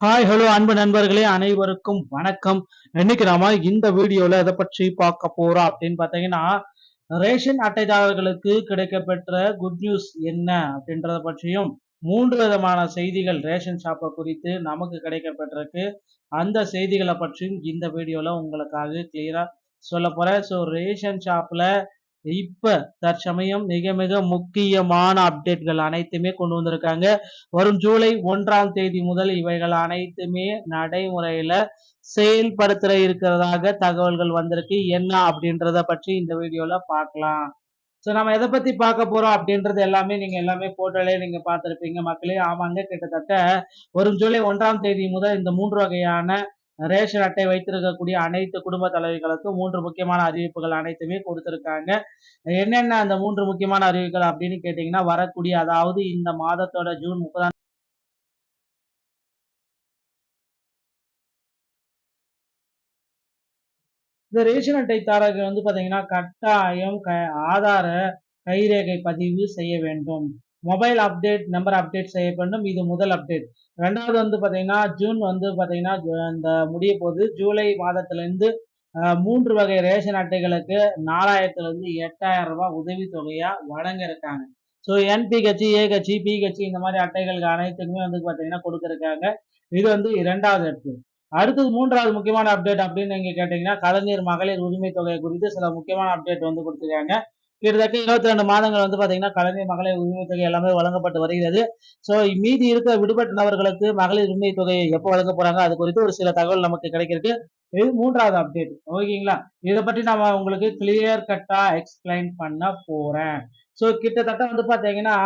Hi hello அன்பு நண்பர்களே அனைவருக்கும் வணக்கம். இன்னைக்கு நாம இந்த வீடியோல எதை பற்றி பார்க்க போறோம் அப்படின்னு பார்த்தீங்கன்னா ரேஷன் அட்டைதாரர்களுக்கு கிடைக்கப்பெற்ற குட் நியூஸ் என்ன அப்படின்றத பற்றியும் மூன்று விதமான செய்திகள் ரேஷன் ஷாப்பை குறித்து நமக்கு கிடைக்கப்பட்டிருக்கு அந்த செய்திகளை பற்றியும் இந்த வீடியோல உங்களுக்காக கிளியரா சொல்ல போறேன். ஸோ ரேஷன் ஷாப்ல இப்ப தற்சமயம் மிக மிக முக்கியமான அப்டேட்கள் அனைத்துமே கொண்டு வந்திருக்காங்க. வரும் ஜூலை ஒன்றாம் தேதி முதல் இவைகள் அனைத்துமே நடைமுறையில செயல்படுத்த இருக்கிறதாக தகவல்கள் வந்திருக்கு. என்ன அப்படின்றத பற்றி இந்த வீடியோல பார்க்கலாம். ஸோ நம்ம எதை பத்தி பார்க்க போறோம் அப்படின்றது எல்லாமே நீங்க எல்லாமே போட்டோலே நீங்க பார்த்துருப்பீங்க மக்களே. ஆமாங்க கிட்டத்தட்ட வரும் ஜூலை ஒன்றாம் தேதி முதல் இந்த மூன்று வகையான ரேஷன் அட்டை வைத்திருக்கக்கூடிய அனைத்து குடும்ப தலைவிகளுக்கும் மூன்று முக்கியமான அறிவிப்புகள் அனைத்துமே கொடுத்துருக்காங்க. என்னென்ன அந்த மூன்று முக்கியமான அறிவிப்புகள் அப்படின்னு கேட்டீங்கன்னா வரக்கூடிய அதாவது இந்த மாதத்தோட ஜூன் முப்பதாம் இந்த ரேஷன் அட்டைதாரர்கள் வந்து பாத்தீங்கன்னா கட்டாயம் க ஆதார கைரேகை பதிவு செய்ய வேண்டும். மொபைல் அப்டேட் நம்பர் அப்டேட் செய்ய வேண்டும். இது முதல் அப்டேட் ரெண்டாவது வந்து பார்த்தீங்கன்னா ஜூன் வந்து பார்த்தீங்கன்னா இந்த முடிய போது ஜூலை மாதத்திலிருந்து மூன்று வகை ரேஷன் அட்டைகளுக்கு நாலாயிரத்துலேருந்து எட்டாயிரம் ரூபாய் உதவித்தொகையாக வழங்க இருக்காங்க. ஸோ என்பி கட்சி ஏ கட்சி பி கட்சி இந்த மாதிரி அட்டைகளுக்கு அனைத்துக்குமே வந்து பார்த்தீங்கன்னா கொடுத்துருக்காங்க. இது வந்து இரண்டாவது அப்டேட் அடுத்தது மூன்றாவது முக்கியமான அப்டேட் அப்படின்னு நீங்கள் கேட்டீங்கன்னா கலைஞர் மகளிர் உரிமை தொகை குறித்து சில முக்கியமான அப்டேட் வந்து கொடுத்துருக்காங்க. கிட்டத்தட்ட இருபத்தி ரெண்டு மாதங்கள் வந்து பாத்தீங்கன்னா கலைஞர் மகளிர் உரிமை தொகை எல்லாமே வழங்கப்பட்டு வருகிறது. ஸோ மீதி இருக்க விடுபட்ட நபர்களுக்கு மகளிர் உரிமை தொகை எப்போ வழங்க போறாங்க? அது குறித்து ஒரு சில தகவல் நமக்கு கிடைக்கிறது இது மூன்றாவது அப்டேட் ஓகேங்களா? இதை பற்றி நான் உங்களுக்கு கிளியர் கட்டா எக்ஸ்பிளைன் பண்ண போறேன். ஸோ கிட்டத்தட்ட வந்து பார்த்தீங்கன்னா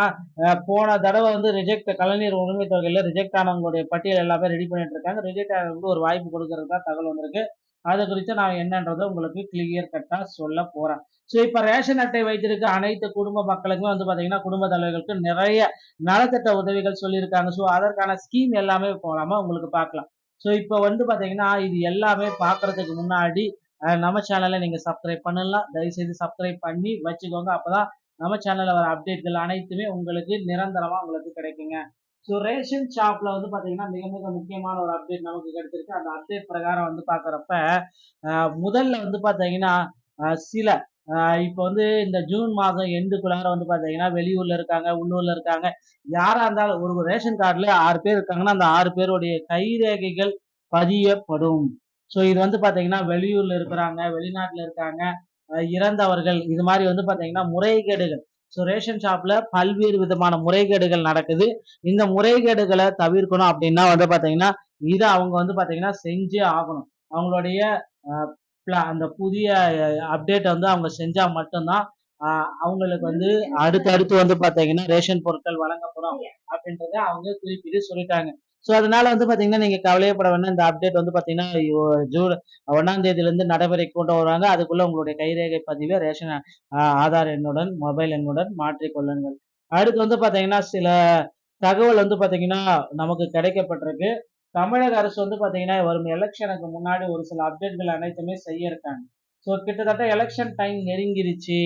போன தடவை வந்து ரிஜெக்ட் கலைஞர் உரிமை தொகையில் ரிஜெக்ட் ஆனவங்களுடைய பட்டியல் எல்லாமே ரெடி பண்ணிட்டு இருக்காங்க. ரிஜெக்ட் ஆனவங்களுக்கு ஒரு வாய்ப்பு கொடுக்கறதா தகவல் வந்திருக்கு. அது குறித்து நான் என்னன்றதை உங்களுக்கு கிளியர் கட்டாக சொல்ல போகிறேன் ஸோ இப்போ ரேஷன் அட்டை வைத்திருக்க அனைத்து குடும்ப மக்களுக்குமே வந்து பார்த்தீங்கன்னா குடும்ப தலைவர்களுக்கு நிறைய நலத்திட்ட உதவிகள் சொல்லியிருக்காங்க. ஸோ அதற்கான ஸ்கீம் எல்லாமே போகலாமா உங்களுக்கு பார்க்கலாம். ஸோ இப்போ வந்து பார்த்தீங்கன்னா இது எல்லாமே பார்க்கறதுக்கு முன்னாடி நம்ம சேனலை நீங்கள் சப்ஸ்கிரைப் பண்ணலாம். தயவுசெய்து சப்ஸ்கிரைப் பண்ணி வச்சுக்கோங்க. அப்போ தான் நம்ம சேனலில் வர அப்டேட்கள் அனைத்துமே உங்களுக்கு நிரந்தரமாக உங்களுக்கு கிடைக்குங்க. ஸோ ரேஷன் ஷாப்பில் வந்து பார்த்தீங்கன்னா மிக மிக முக்கியமான ஒரு அப்டேட் நமக்கு கிடைச்சிருக்கு. அந்த அப்டேட் பிரகாரம் வந்து பார்க்குறப்ப முதல்ல வந்து பார்த்தீங்கன்னா சில இப்போ வந்து இந்த ஜூன் மாதம் எண்டுக்குள்ளார வந்து பார்த்தீங்கன்னா வெளியூரில் இருக்காங்க உள்ளூரில் இருக்காங்க. யாராக இருந்தாலும் ஒரு ரேஷன் கார்டில் ஆறு பேர் இருக்காங்கன்னா அந்த ஆறு பேருடைய கைரேகைகள் பதியப்படும். ஸோ இது வந்து பார்த்தீங்கன்னா வெளியூரில் இருக்கிறாங்க வெளிநாட்டில் இருக்காங்க இறந்தவர்கள் இது மாதிரி வந்து பார்த்தீங்கன்னா முறைகேடுகள். ஸோ ரேஷன் ஷாப்ல பல்வேறு விதமான முறைகேடுகள் நடக்குது. இந்த முறைகேடுகளை தவிர்க்கணும் அப்படின்னா வந்து பார்த்தீங்கன்னா இதை அவங்க வந்து பார்த்தீங்கன்னா செஞ்சே ஆகணும். அவங்களுடைய அந்த புதிய அப்டேட் வந்து அவங்க செஞ்சா மட்டும்தான் அவங்களுக்கு வந்து அடுத்து அடுத்து வந்து பார்த்தீங்கன்னா ரேஷன் பொருட்கள் வழங்கப்படும் அப்படின்றத அவங்க குறிப்பிட்டு சொல்லிட்டாங்க. ஸோ அதனால வந்து பார்த்தீங்கன்னா நீங்க கவலையப்பட வேண்டாம். இந்த அப்டேட் வந்து பார்த்தீங்கன்னா ஜூன் ஒன்னாம் தேதியிலேருந்து நடைமுறைக்கு கொண்டு வருவாங்க. அதுக்குள்ள உங்களுடைய கைரேகை பதிவை ரேஷன் ஆதார் எண்ணுடன் மொபைல் எண்ணுடன் மாற்றிக்கொள்ளுங்கள் அடுத்து வந்து பாத்தீங்கன்னா சில தகவல் வந்து பாத்தீங்கன்னா நமக்கு கிடைக்கப்பட்டிருக்கு. தமிழக அரசு வந்து பார்த்தீங்கன்னா வரும் எலெக்ஷனுக்கு முன்னாடி ஒரு சில அப்டேட்கள் அனைத்துமே செய்ய இருக்காங்க. ஸோ கிட்டத்தட்ட எலெக்ஷன் டைம் நெருங்கிருச்சு.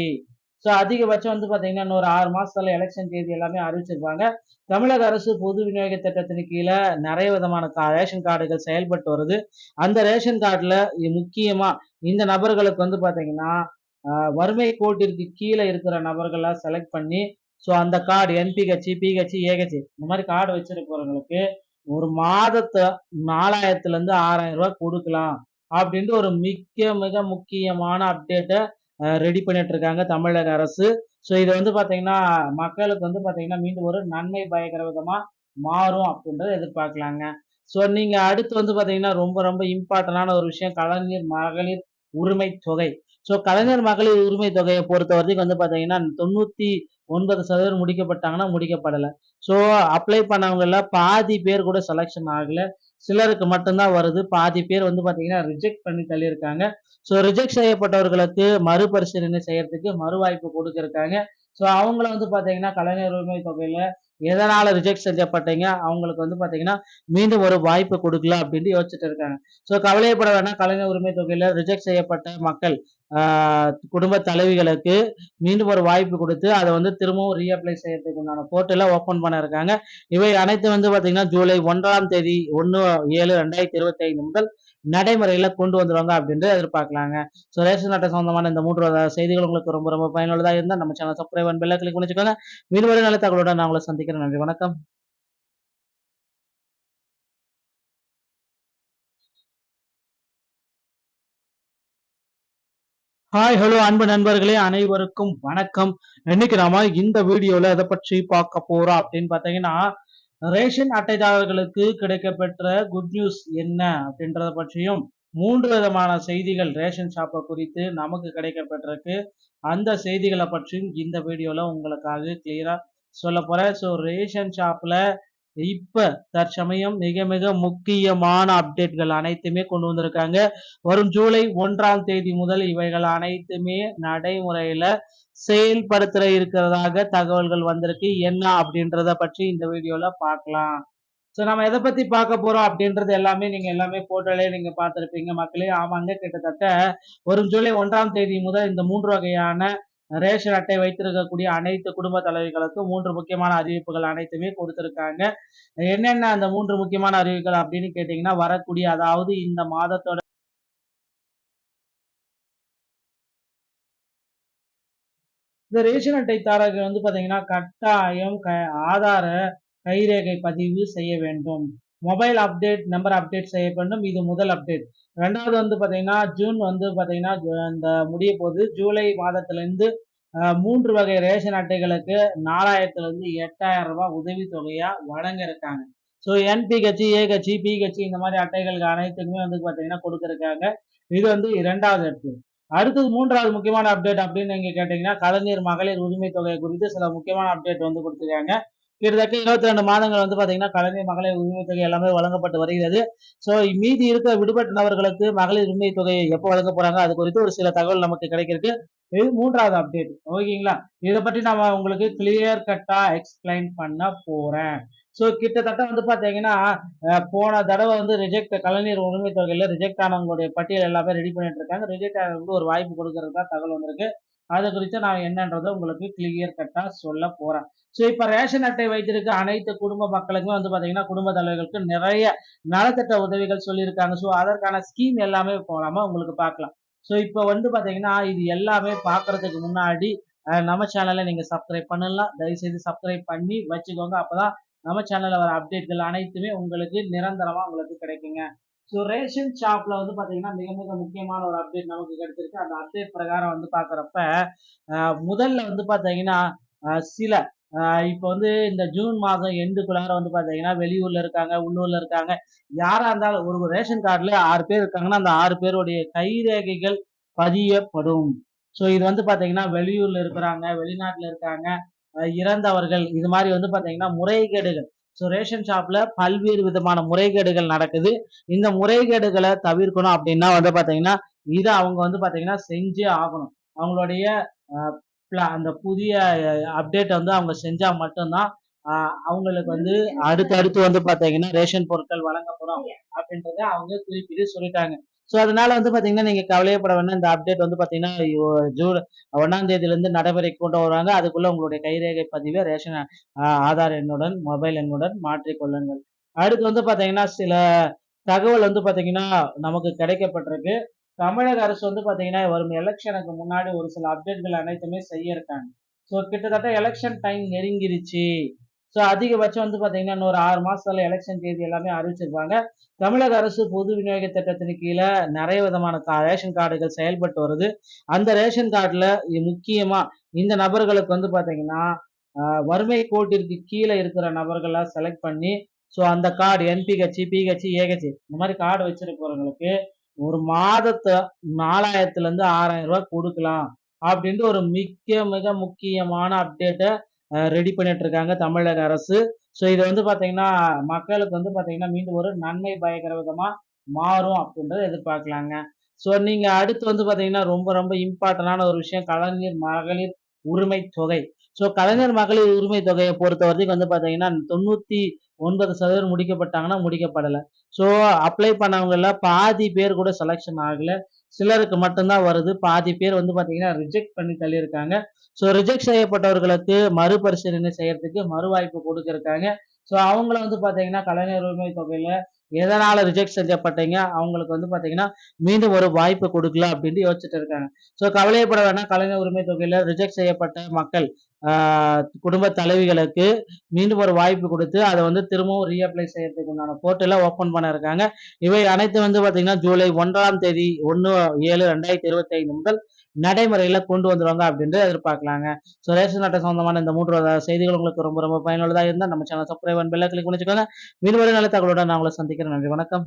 ஸோ அதிகபட்சம் வந்து பார்த்தீங்கன்னா இன்னொரு ஆறு மாதத்தில் எலெக்ஷன் தேதி எல்லாமே அறிவிச்சிருப்பாங்க. தமிழக அரசு பொது விநியோக திட்டத்தின் கீழே நிறைய விதமான ரேஷன் கார்டுகள் செயல்பட்டு வருது. அந்த ரேஷன் கார்டில் முக்கியமாக இந்த நபர்களுக்கு வந்து பார்த்தீங்கன்னா வறுமை கோட்டிற்கு கீழே இருக்கிற நபர்களா செலக்ட் பண்ணி ஸோ அந்த கார்டு என்பி கட்சி பி கட்சி ஏ கட்சி இந்த மாதிரி கார்டு வச்சிருக்கிறவங்களுக்கு ஒரு மாதத்தை நாலாயிரத்துலேருந்து ஆறாயிரம் ரூபாய் கொடுக்கலாம். அப்படின்ட்டு ஒரு மிக மிக முக்கியமான அப்டேட்டை ரெடி பண்ணிட்டு இருக்காங்க தமிழக அரசு. ஸோ இதை வந்து பார்த்தீங்கன்னா மக்களுக்கு வந்து பார்த்தீங்கன்னா மீண்டும் ஒரு நன்மை பயக்கிற விதமாக மாறும் அப்படின்றத எதிர்பார்க்கலாங்க. ஸோ நீங்கள் அடுத்து வந்து பார்த்தீங்கன்னா ரொம்ப ரொம்ப இம்பார்ட்டண்டான ஒரு விஷயம் கலைஞர் மகளிர் உரிமை தொகை. ஸோ கலைஞர் மகளிர் உரிமை தொகையை பொறுத்த வரைக்கும் வந்து பார்த்தீங்கன்னா தொண்ணூற்றி ஒன்பது சதவீதம் முடிக்கப்பட்டாங்கன்னா முடிக்கப்படலை. ஸோ அப்ளை பண்ணவங்கள பாதி பேர் கூட செலெக்ஷன் ஆகலை. சிலருக்கு மட்டும்தான் வருது. பாதி பேர் வந்து பார்த்தீங்கன்னா ரிஜெக்ட் பண்ணி தள்ளியிருக்காங்க. ஸோ ரிஜெக்ட் செய்யப்பட்டவர்களுக்கு மறுபரிசீலனை செய்யறதுக்கு மறு வாய்ப்பு கொடுத்துருக்காங்க ஸோ அவங்கள வந்து பார்த்தீங்கன்னா கலைஞர் உரிமை தொகையில எதனால ரிஜெக்ட் செய்யப்பட்டீங்க அவங்களுக்கு வந்து பாத்தீங்கன்னா மீண்டும் ஒரு வாய்ப்பு கொடுக்கல அப்படின்ட்டு யோசிச்சுட்டு இருக்காங்க. ஸோ கவலையப்பட வேணாம் கலைஞர் உரிமை தொகையில ரிஜெக்ட் செய்யப்பட்ட மக்கள் ஆஹ் குடும்ப தலைவிகளுக்கு மீண்டும் ஒரு வாய்ப்பு கொடுத்து அதை வந்து திரும்பவும் ரீஅப்ளை செய்யறதுக்கு உண்டான போர்ட்டலை ஓப்பன் பண்ண இருக்காங்க. இவை அனைத்து வந்து பாத்தீங்கன்னா ஜூலை ஒன்றாம் தேதி ஒன்று ஏழு ரெண்டாயிரத்தி இருபத்தி ஐந்து முதல் நடைமுறையில கொண்டு வந்துருவாங்க அப்படின்ட்டு எதிர்பார்க்கலாங்க. ஸோ ரேஷன் அட்டை சொந்தமான இந்த மூன்று செய்திகள் உங்களுக்கு ரொம்ப ரொம்ப பயனுள்ளதாக இருந்தால் நம்ம சேனல் சப்ஸ்கிரைப் பண்ணி பெல்ல கிளிக் பண்ணிச்சுக்கோங்க. மீண்டும் நல்ல தகவலோட நான் உங்களை சந்திக்கிறேன். நன்றி. வணக்கம். ஹாய் ஹலோ அன்பு நண்பர்களே அனைவருக்கும் வணக்கம். இன்னைக்கு நாம இந்த வீடியோல எதை பற்றி பார்க்க போறோம் அப்படின்னு பார்த்தீங்கன்னா ரேஷன் அட்டைதாரர்களுக்கு கிடைக்கப்பெற்ற குட் நியூஸ் என்ன அப்படின்றத பற்றியும் மூன்று விதமான செய்திகள் ரேஷன் ஷாப்பை குறித்து நமக்கு கிடைக்கப்பெற்றிருக்கு. அந்த செய்திகளை பற்றியும் இந்த வீடியோல உங்களுக்காக கிளியரா சொல்ல போறேன் ஸோ ரேஷன் ஷாப்ல இப்ப தற்சமயம் மிக மிக முக்கியமான அப்டேட்கள் அனைத்துமே கொண்டு வந்திருக்காங்க. வரும் ஜூலை ஒன்றாம் தேதி முதல் இவைகள் அனைத்துமே நடைமுறையில செயல்படுத்த இருக்கிறதாக தகவல்கள் வந்திருக்கு. என்ன அப்படின்றத பற்றி இந்த வீடியோல பார்க்கலாம். ஸோ நம்ம எதை பத்தி பார்க்க போறோம் அப்படின்றது எல்லாமே நீங்க எல்லாமே போட்டோலே நீங்க பார்த்துருப்பீங்க மக்களே. ஆமாங்க கிட்டத்தட்ட வரும் ஜூலை ஒன்றாம் தேதி முதல் இந்த மூன்று வகையான ரேஷன் அட்டை வைத்திருக்கக்கூடிய அனைத்து குடும்ப தலைவிகளுக்கும் மூன்று முக்கியமான அறிவிப்புகள் அனைத்துமே கொடுத்திருக்காங்க. என்னென்ன அந்த மூன்று முக்கியமான அறிவிப்புகள் அப்படின்னு கேட்டீங்கன்னா வரக்கூடிய அதாவது இந்த மாதத்தோட இந்த ரேஷன் அட்டைதாரர்கள் வந்து பாத்தீங்கன்னா கட்டாயம் க ஆதார கைரேகை பதிவு செய்ய வேண்டும். மொபைல் அப்டேட் நம்பர் அப்டேட் செய்ய வேண்டும். இது முதல் அப்டேட் ரெண்டாவது வந்து பார்த்தீங்கன்னா ஜூன் வந்து பார்த்தீங்கன்னா ஜூ- இந்த முடிய போது ஜூலை மாதத்திலிருந்து மூன்று வகை ரேஷன் அட்டைகளுக்கு நாலாயிரத்துலேருந்து எட்டாயிரம் ரூபாய் உதவித்தொகையாக வழங்க இருக்காங்க ஸோ என்பி கட்சி ஏ கட்சி பி கட்சி இந்த மாதிரி அட்டைகளுக்கு அனைத்துக்குமே வந்து பார்த்தீங்கன்னா கொடுத்துருக்காங்க. இது வந்து இரண்டாவது அப்டேட் அடுத்தது மூன்றாவது முக்கியமான அப்டேட் அப்படின்னு நீங்கள் கேட்டிங்கன்னா கலைஞர் மகளிர் உரிமை தொகை குறித்து சில முக்கியமான அப்டேட் வந்து கொடுத்துருக்காங்க. கிட்டத்தட்ட இருபத்தி ரெண்டு மாதங்கள் வந்து பாத்தீங்கன்னா கலைஞர் மகளிர் உரிமை தொகை எல்லாமே வழங்கப்பட்டு வருகிறது. ஸோ மீதி இருக்க விடுபட்ட நபர்களுக்கு மகளிர் உரிமை தொகை எப்போ வழங்க போறாங்க? அது குறித்து ஒரு சில தகவல் நமக்கு கிடைக்கிறது இது மூன்றாவது அப்டேட் ஓகேங்களா? இதை பற்றி நம்ம உங்களுக்கு கிளியர் கட்டா எக்ஸ்பிளைன் பண்ண போறேன். ஸோ கிட்டத்தட்ட வந்து பார்த்தீங்கன்னா போன தடவை வந்து ரிஜெக்ட் கலைஞர் உரிமை தொகையில் ரிஜெக்ட் ஆனவங்களுடைய பட்டியல் எல்லாமே ரெடி பண்ணிட்டு இருக்காங்க. ரிஜெக்ட் ஆனவங்களுக்கு ஒரு வாய்ப்பு கொடுக்கறதா தகவல் வந்திருக்கு. அது குறித்து நான் என்னன்றதை உங்களுக்கு கிளியர் கட்டாக சொல்ல போறேன். ஸோ இப்போ ரேஷன் அட்டை வைத்திருக்க அனைத்து குடும்ப மக்களுக்குமே வந்து பாத்தீங்கன்னா குடும்ப தலைவர்களுக்கு நிறைய நலத்திட்ட உதவிகள் சொல்லியிருக்காங்க. ஸோ அதற்கான ஸ்கீம் எல்லாமே இப்போ நம்ம உங்களுக்கு பார்க்கலாம். ஸோ இப்போ வந்து பாத்தீங்கன்னா இது எல்லாமே பார்க்குறதுக்கு முன்னாடி நம்ம சேனலை நீங்க சப்ஸ்கிரைப் பண்ணலாம். தயவுசெய்து சப்ஸ்கிரைப் பண்ணி வச்சுக்கோங்க. அப்பதான் நம்ம சேனல்ல வர அப்டேட்கள் அனைத்துமே உங்களுக்கு நிரந்தரமா உங்களுக்கு கிடைக்குங்க. ஸோ ரேஷன் ஷாப்ல வந்து பார்த்தீங்கன்னா மிக மிக முக்கியமான ஒரு அப்டேட் நமக்கு கிடைச்சிருக்கு. அந்த அப்டேட் பிரகாரம் வந்து பார்க்குறப்ப முதல்ல வந்து பார்த்தீங்கன்னா சில இப்போ வந்து இந்த ஜூன் மாதம் எண்டுக்குள்ளார வந்து பார்த்தீங்கன்னா வெளியூர்ல இருக்காங்க உள்ளூர்ல இருக்காங்க. யாராக இருந்தாலும் ஒரு ரேஷன் கார்டில் ஆறு பேர் இருக்காங்கன்னா அந்த ஆறு பேருடைய கைரேகைகள் பதியப்படும். ஸோ இது வந்து பார்த்தீங்கன்னா வெளியூர்ல இருக்கிறாங்க வெளிநாட்டில் இருக்காங்க இறந்தவர்கள் இது மாதிரி வந்து பார்த்தீங்கன்னா முறைகேடுகள். ஸோ ரேஷன் ஷாப்ல பல்வேறு விதமான முறைகேடுகள் நடக்குது. இந்த முறைகேடுகளை தவிர்க்கணும் அப்படின்னா வந்து பார்த்தீங்கன்னா இதை அவங்க வந்து பார்த்தீங்கன்னா செஞ்சே ஆகணும். அவங்களுடைய அந்த புதிய அப்டேட் வந்து அவங்க செஞ்சா மட்டும்தான் அவங்களுக்கு வந்து அடுத்து அடுத்து வந்து பார்த்தீங்கன்னா ரேஷன் பொருட்கள் வழங்கப்படும் அப்படின்றத அவங்க குறிப்பிட்டு சொல்லிட்டாங்க. ஸோ அதனால வந்து பார்த்தீங்கன்னா நீங்க கவலையப்பட வேண்டாம். இந்த அப்டேட் வந்து பார்த்தீங்கன்னா ஜூலை ஜூன் ஒன்னாம் இருந்து நடைமுறைக்கு கொண்டு வருவாங்க. அதுக்குள்ள உங்களுடைய கைரேகை பதிவை ரேஷன் ஆதார் எண்ணுடன் மொபைல் எண்ணுடன் மாற்றிக்கொள்ளுங்கள் அடுத்து வந்து பாத்தீங்கன்னா சில தகவல் வந்து பார்த்தீங்கன்னா நமக்கு கிடைக்கப்பட்டிருக்கு. தமிழக அரசு வந்து பார்த்தீங்கன்னா வரும் எலெக்ஷனுக்கு முன்னாடி ஒரு சில அப்டேட்கள் அனைத்துமே செய்ய இருக்காங்க. ஸோ கிட்டத்தட்ட எலெக்ஷன் டைம் நெருங்கிருச்சு. ஸோ அதிகபட்சம் வந்து பார்த்தீங்கன்னா இன்னொரு ஆறு மாதத்தில் எலெக்ஷன் தேதி எல்லாமே அறிவிச்சிருப்பாங்க. தமிழக அரசு பொது விநியோக திட்டத்தின் கீழே நிறைய விதமான கா- ரேஷன் கார்டுகள் செயல்பட்டு வருது. அந்த ரேஷன் கார்டில் முக்கியமாக இந்த நபர்களுக்கு வந்து பார்த்தீங்கன்னா வறுமை கோட்டிற்கு கீழே இருக்கிற நபர்களா செலக்ட் பண்ணி ஸோ அந்த கார்டு என்பி கட்சி பி கட்சி ஏ கட்சி இந்த மாதிரி கார்டு வச்சிருக்கிறவங்களுக்கு ஒரு மாதத்தை நாலாயிரத்துலேருந்து ஆறாயிரம் ரூபாய் கொடுக்கலாம். அப்படின்ட்டு ஒரு மிக்க மிக முக்கியமான அப்டேட்டை ரெடி பண்ணிட்டு இருக்காங்க தமிழக அரசு. ஸோ இதை வந்து பார்த்தீங்கன்னா மக்களுக்கு வந்து பார்த்தீங்கன்னா மீண்டும் ஒரு நன்மை பயக்கிற விதமாக மாறும் அப்படின்றத எதிர்பார்க்கலாங்க. ஸோ நீங்கள் அடுத்து வந்து பார்த்தீங்கன்னா ரொம்ப ரொம்ப இம்பார்ட்டண்டான ஒரு விஷயம் கலைஞர் மகளிர் உரிமை தொகை. ஸோ கலைஞர் மகளிர் உரிமை தொகையை பொறுத்த வரைக்கும் வந்து பார்த்தீங்கன்னா தொண்ணூற்றி ஒன்பது சதவீதம் முடிக்கப்பட்டாங்கன்னா முடிக்கப்படலை. ஸோ அப்ளை பண்ணவங்கள பாதி பேர் கூட செலெக்ஷன் ஆகலை. சிலருக்கு மட்டும்தான் வருது. பாதி பேர் வந்து பார்த்தீங்கன்னா ரிஜெக்ட் பண்ணி தள்ளியிருக்காங்க. ஸோ ரிஜெக்ட் செய்யப்பட்டவர்களுக்கு மறுபரிசீலனை செய்யறதுக்கு மறு வாய்ப்பு கொடுத்துருக்காங்க. ஸோ அவங்கள வந்து பார்த்தீங்கன்னா கலைஞர் உரிமை தொகையில எதனால ரிஜெக்ட் செய்யப்பட்டீங்க? அவங்களுக்கு வந்து பார்த்தீங்கன்னா மீண்டும் ஒரு வாய்ப்பு கொடுக்கலாம் அப்படின்ட்டு யோசிச்சுட்டு இருக்காங்க. ஸோ கவலையப்பட வேணாம். கலைஞர் உரிமை தொகையில ரிஜெக்ட் செய்யப்பட்ட மக்கள் குடும்ப தலைவிகளுக்கு மீண்டும் ஒரு வாய்ப்பு கொடுத்து அதை வந்து திரும்பவும் ரீஅப்ளை செய்யறதுக்கு உண்டான போர்ட்டலை ஓப்பன் பண்ண இருக்காங்க. இவை அனைத்து வந்து பார்த்தீங்கன்னா ஜூலை ஒன்றாம் தேதி ஒன்று ஏழு ரெண்டாயிரத்தி இருபத்தி ஐந்து முதல் நடைமுறையில கொண்டு வந்துருவாங்க அப்படின்ட்டு எதிர்பார்க்கலாங்க. ஸோ ரேஷன் அட்டை சம்பந்தமான இந்த மூன்று செய்திகள் உங்களுக்கு ரொம்ப ரொம்ப பயனுள்ளதாக இருந்தால் நம்ம சேனல் சப்ஸ்கிரைப் பெல்ல கிளிக் பண்ணிச்சுக்கோங்க. மீண்டும் நல்ல தகவலுடன் நான் உங்களை சந்திக்கிறேன். நன்றி வணக்கம்.